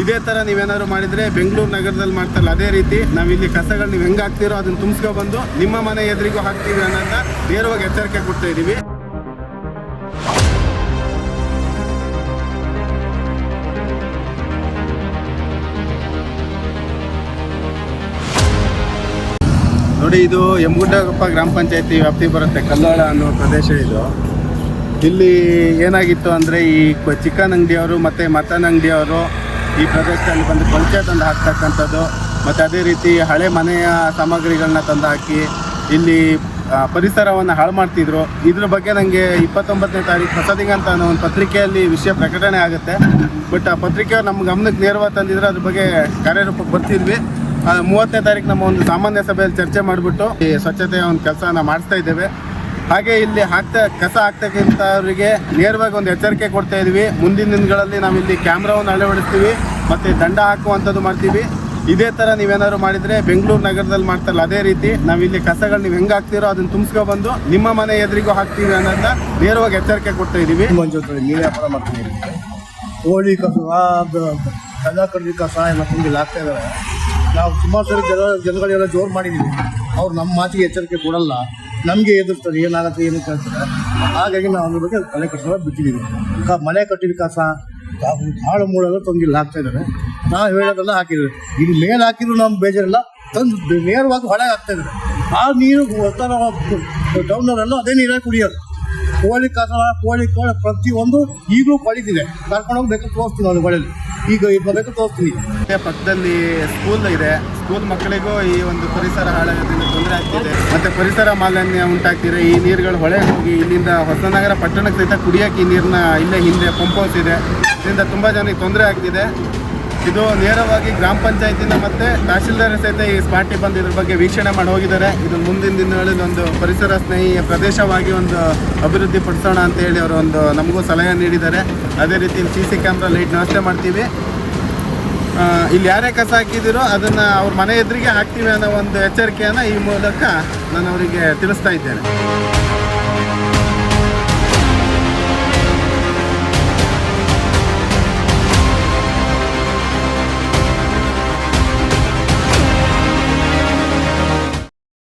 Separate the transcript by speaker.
Speaker 1: ಇದೇ ಥರ ನೀವೇನಾದ್ರು ಮಾಡಿದರೆ ಬೆಂಗಳೂರು ನಗರದಲ್ಲಿ ಮಾಡ್ತಾರಲ್ಲ ಅದೇ ರೀತಿ ನಾವಿಲ್ಲಿ ಕಸಗಳು ನೀವು ಹೆಂಗೆ ಹಾಕ್ತೀರೋ ಅದನ್ನು ತುಂಬಿಸ್ಕೊಬಂದು ನಿಮ್ಮ ಮನೆ ಎದುರಿಗೂ ಹಾಕ್ತೀವಿ ಅನ್ನೋದನ್ನ ನೇರವಾಗಿ ಎಚ್ಚರಿಕೆ ಕೊಡ್ತಾ ಇದ್ದೀವಿ ನೋಡಿ, ಇದು ಯಮಗುಡ್ಡಗೊಪ್ಪ ಗ್ರಾಮ ಪಂಚಾಯತಿ ವ್ಯಾಪ್ತಿ ಬರುತ್ತೆ ಕಲ್ಲಾಳ ಅನ್ನೋ ಪ್ರದೇಶ ಇದು. ಇಲ್ಲಿ ಏನಾಗಿತ್ತು ಅಂದರೆ ಈ ಚಿಕನ್ ಅಂಗಡಿಯವರು ಮತ್ತು ಮಟನ್ ಅಂಗಡಿಯವರು ಈ ಪ್ರದೇಶದಲ್ಲಿ ಬಂದು ಕೊಳಚೆ ತಂದು ಹಾಕ್ತಕ್ಕಂಥದ್ದು, ಮತ್ತು ಅದೇ ರೀತಿ ಹಳೆ ಮನೆಯ ಸಾಮಗ್ರಿಗಳನ್ನ ತಂದು ಹಾಕಿ ಇಲ್ಲಿ ಪರಿಸರವನ್ನು ಹಾಳು ಮಾಡ್ತಿದ್ರು. ಇದ್ರ ಬಗ್ಗೆ ನನಗೆ ಇಪ್ಪತ್ತೊಂಬತ್ತನೇ ತಾರೀಕು ಹೊಸದಿಂಗ ಅಂತ ಅನ್ನೋ ಒಂದು ಪತ್ರಿಕೆಯಲ್ಲಿ ವಿಷಯ ಪ್ರಕಟಣೆ ಆಗುತ್ತೆ. ಬಟ್ ಆ ಪತ್ರಿಕೆ ನಮ್ಮ ಗಮನಕ್ಕೆ ನೇರವಾಗಿ ತಂದಿದ್ರೆ ಅದ್ರ ಬಗ್ಗೆ ಕಾರ್ಯರೂಪಕ್ಕೆ ಬರ್ತಿದ್ವಿ. ಮೂವತ್ತನೇ ತಾರೀಕು ನಮ್ಮ ಒಂದು ಸಾಮಾನ್ಯ ಸಭೆಯಲ್ಲಿ ಚರ್ಚೆ ಮಾಡಿಬಿಟ್ಟು ಈ ಸ್ವಚ್ಛತೆಯ ಒಂದು ಕೆಲಸನ ಮಾಡಿಸ್ತಾ ಇದ್ದೇವೆ. ಹಾಗೆ ಇಲ್ಲಿ ಹಾಕ್ತಾ, ಕಸ ಹಾಕ್ತಕ್ಕಂಥವ್ರಿಗೆ ನೇರವಾಗಿ ಒಂದು ಎಚ್ಚರಿಕೆ ಕೊಡ್ತಾ ಇದೀವಿ. ಮುಂದಿನ ದಿನಗಳಲ್ಲಿ ನಾವು ಇಲ್ಲಿ ಕ್ಯಾಮ್ರಾವನ್ನು ಅಳವಡಿಸ್ತೀವಿ, ಮತ್ತು ದಂಡ ಹಾಕುವಂಥದ್ದು ಮಾಡ್ತೀವಿ. ಇದೇ ಥರ ನೀವೇನಾದ್ರು ಮಾಡಿದರೆ ಬೆಂಗಳೂರು ನಗರದಲ್ಲಿ ಮಾಡ್ತಾರಲ್ಲ ಅದೇ ರೀತಿ ನಾವಿಲ್ಲಿ ಕಸಗಳು ನೀವು ಹೆಂಗೆ ಹಾಕ್ತೀರೋ ಅದನ್ನು ತುಂಬಿಸ್ಕೊಬಂದು ನಿಮ್ಮ ಮನೆ ಎದುರಿಗೂ ಹಾಕ್ತೀವಿ ಅನ್ನೋದನ್ನ ನೇರವಾಗಿ ಎಚ್ಚರಿಕೆ ಕೊಡ್ತಾ ಇದ್ದೀವಿ
Speaker 2: ವ್ಯಾಪಾರ ಮಾಡ್ತೀನಿ ಕೋಳಿ ಕಸ ಕಲಾಕೃತಿ ಕಸ ಎಲ್ಲ ತುಂಬಿ ಇಲ್ಲಿ ಹಾಕ್ತಾ ಇದ್ದಾರೆ. ನಾವು ಸುಮಾರು ಸರಿ ಜನ ಜನಗಳೆಲ್ಲ ಜೋರು ಮಾಡಿದ್ದೀವಿ ಅವ್ರು ನಮ್ಮ ಮಾತಿಗೆ ಎಚ್ಚರಿಕೆ ಕೊಡಲ್ಲ. ನಮಗೆ ಎದುರ್ತದೆ ಏನಾಗುತ್ತೆ ಏನು ಕೇಳ್ತಾರೆ ಹಾಗಾಗಿ ನಾವು ಅದ್ರ ಬಗ್ಗೆ ಮನೆ ಕಸ ಬಿಟ್ಟಿದ್ದೀವಿ. ಕ ಮನೆ ಕಟ್ಟಿದ ಕಸ ಭಾಳ ಮೂಳೆಲ್ಲ ತಂಗಿಲ್ಲ ಹಾಕ್ತಾ ಇದ್ದಾರೆ. ನಾವು ಹೇಳೋದೆಲ್ಲ ಹಾಕಿದ್ರು ಇಲ್ಲಿ ಮೇಲೆ ಹಾಕಿದ್ರು ನಮ್ಮ ಬೇಜಾರಿಲ್ಲ, ತಂದು ನೇರವಾಗಿ ಹೊಳೆ ಹಾಕ್ತಾ ಇದ್ದಾರೆ. ಆ ನೀರು ಟೌನರೆಲ್ಲ ಅದೇ ನೀರೇ ಕುಡಿಯೋದು. ಕೋಳಿ ಕಸ, ಕೋಳಿ ಕೋಳಿ ಪ್ರತಿಯೊಂದು ಈಗಲೂ ಕೊಳಿತಿದೆ ಕರ್ಕೊಂಡೋಗಿ ಬೇಕಾದ್ರೆ ತೋರಿಸ್ತೀನಿ ಅದು ಹೊಳೆಯಲ್ಲಿ ಈಗ ಬೇಕಾದ್ರೆ ತೋರಿಸ್ತೀನಿ.
Speaker 1: ಪಕ್ಕದಲ್ಲಿ ಸ್ಕೂಲ್ ಇದೆ. ಸ್ಕೂಲ್ ಮಕ್ಕಳಿಗೂ ಈ ಒಂದು ಪರಿಸರ ಹಾಳಾಗೋದ್ರಿಂದ ತೊಂದರೆ ಆಗ್ತಿದೆ. ಮತ್ತೆ ಪರಿಸರ ಮಾಲಿನ್ಯ ಉಂಟಾಗ್ತಿದೆ. ಈ ನೀರುಗಳು ಹೊಳೆ ಹೋಗಿ ಇಲ್ಲಿಂದ ಹೊಸನಗರ ಪಟ್ಟಣಕ್ಕೆ ಸಹಿತ ಕುಡಿಯೋಕೆ ಈ ನೀರನ್ನ ಇಲ್ಲೇ ಹಿಂದೆ ಪಂಪ್ ಹೌಸ್ ಇದೆ. ಇದರಿಂದ ತುಂಬ ಜನಕ್ಕೆ ತೊಂದರೆ ಆಗ್ತಿದೆ. ಇದು ನೇರವಾಗಿ ಗ್ರಾಮ ಪಂಚಾಯತಿನ ಮತ್ತೆ ತಹಶೀಲ್ದಾರ್ ಸಹಿತ ಈ ಸ್ಪಾಟಿ ಬಂದು ಇದ್ರ ಬಗ್ಗೆ ವೀಕ್ಷಣೆ ಮಾಡಿ ಹೋಗಿದ್ದಾರೆ. ಇದು ಮುಂದಿನ ದಿನಗಳಲ್ಲಿ ಒಂದು ಪರಿಸರ ಸ್ನೇಹಿ ಪ್ರದೇಶವಾಗಿ ಒಂದು ಅಭಿವೃದ್ಧಿ ಪಡಿಸೋಣ ಅಂತ ಹೇಳಿ ಅವರು ಒಂದು ನಮಗೂ ಸಲಹೆ ನೀಡಿದ್ದಾರೆ. ಅದೇ ರೀತಿ ಸಿ ಸಿ ಕ್ಯಾಮ್ರಾ ಲೈಟ್ ವ್ಯವಸ್ಥೆ ಮಾಡ್ತೀವಿ. ಇಲ್ಲಿ ಯಾರೇ ಕಸ ಹಾಕಿದಿರೋ ಅದನ್ನ ಅವ್ರ ಮನೆ ಎದುರಿಗೆ ಹಾಕ್ತೀವಿ ಅನ್ನೋ ಒಂದು ಎಚ್ಚರಿಕೆಯನ್ನು ಈ ಮೂಲಕ ನಾನು ಅವರಿಗೆ ತಿಳಿಸ್ತಾ ಇದ್ದೇನೆ.